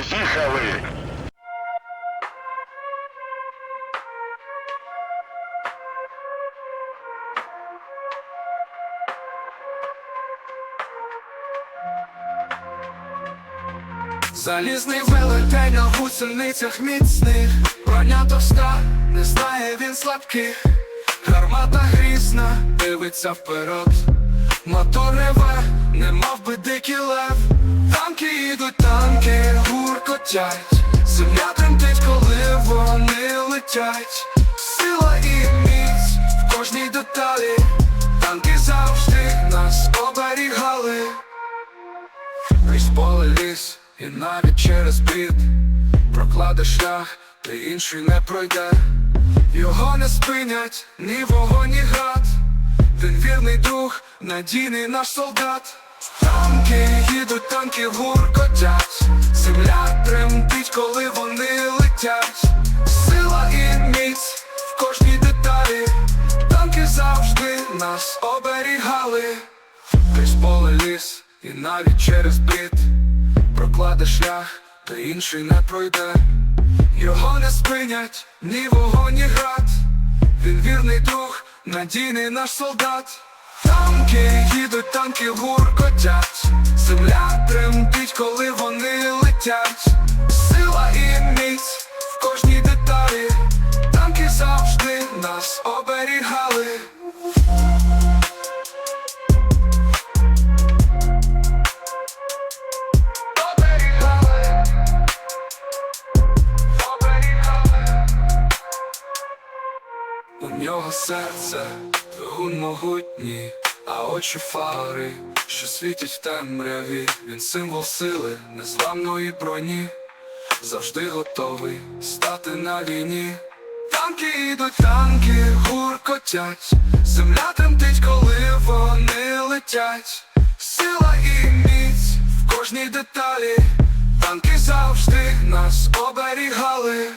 оберігали. Залізний велетень на гусеницях міцних. Броня товста, не знає він слабких. Гармата грізна, дивиться вперед. Мотор реве, не мав би дикий лев Танки їдуть, танки гуркотять Земля тремтить, коли вони летять. Сила і міць в кожній деталі. Танки завжди нас оберігали. Крізь поле ліс і навіть через брід Прокладе шлях, де інший не пройде. Його не спинять ні вогонь, ні град Він вірний друг, надійний наш солдат Танки їдуть, танки гуркотять. Земля тремтить, коли вони летять. Сила і міць в кожній деталі. Танки завжди нас оберігали. Крізь поле ліс і навіть через брід. Прокладе шлях, де інший не пройде. Його не спинять ні вогонь, ні град. Він вірний друг, надійний наш солдат Танки їдуть, танки гуркотять. Земля тремтить, коли вони летять. Сила і міць У нього серце гунмогутні, а очі фари, що світять в темряві. Він символ сили, незламної броні, завжди готовий стати на війні. Танки йдуть, танки гуркотять, земля тремтить, коли вони летять. Сила і міць в кожній деталі. Танки завжди нас оберігали.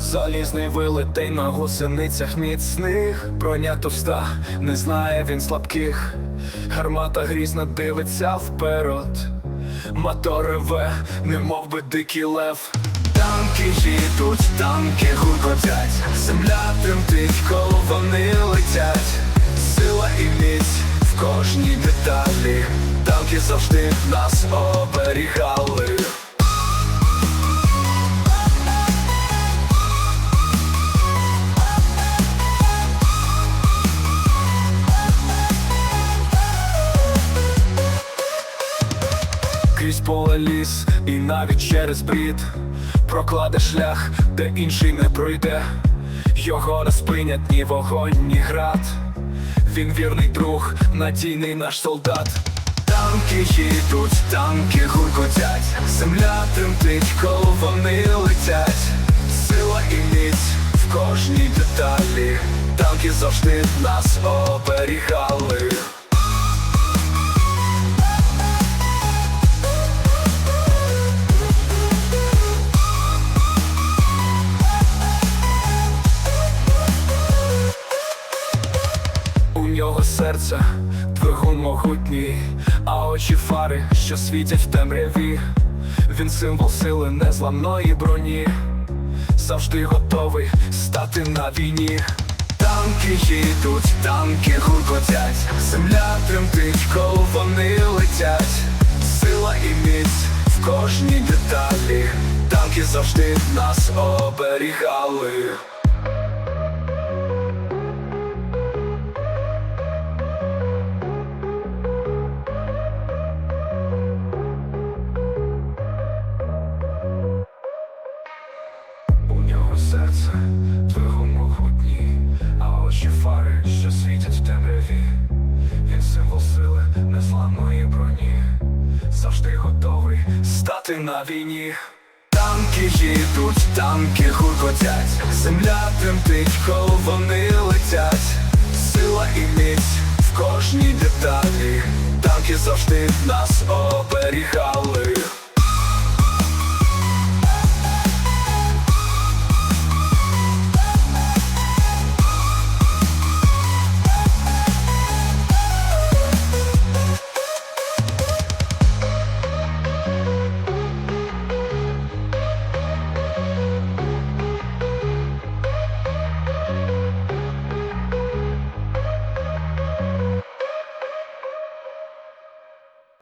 Залізний вилетей на гусеницях міцних. Броня товста, не знає він слабких. Гармата грізна дивиться вперед. Мотор реве, не мов би дикий лев. Танки їдуть, танки гуркотять. Земля тремтить, коли вони летять. Сила і міць в кожній деталі. Танки завжди нас оберігали Крізь поле ліс і навіть через брід. Прокладе шлях, де інший не пройде. Його не спинять ні вогонь, ні град. Він вірний друг, надійний наш солдат. Танки їдуть, танки гуркотять. Земля тремтить, коли вони летять. Сила і міць в кожній деталі. Танки завжди нас оберігали очі фари, що світять в темряві. Він символ сили незламної броні, завжди готовий стати на війні. Танки їдуть, танки гуркотять, земля тремтить, коли вони летять. Сила і міць в кожній деталі. Танки завжди нас оберігали. Серце двигун могутній, а очі фари, що світять в темряві. Він символ сили, незламної броні, завжди готовий стати на війні. Танки їдуть, танки гуркотять, земля тремтить, коли вони летять, сила і міць в кожній деталі, танки завжди нас оберігали.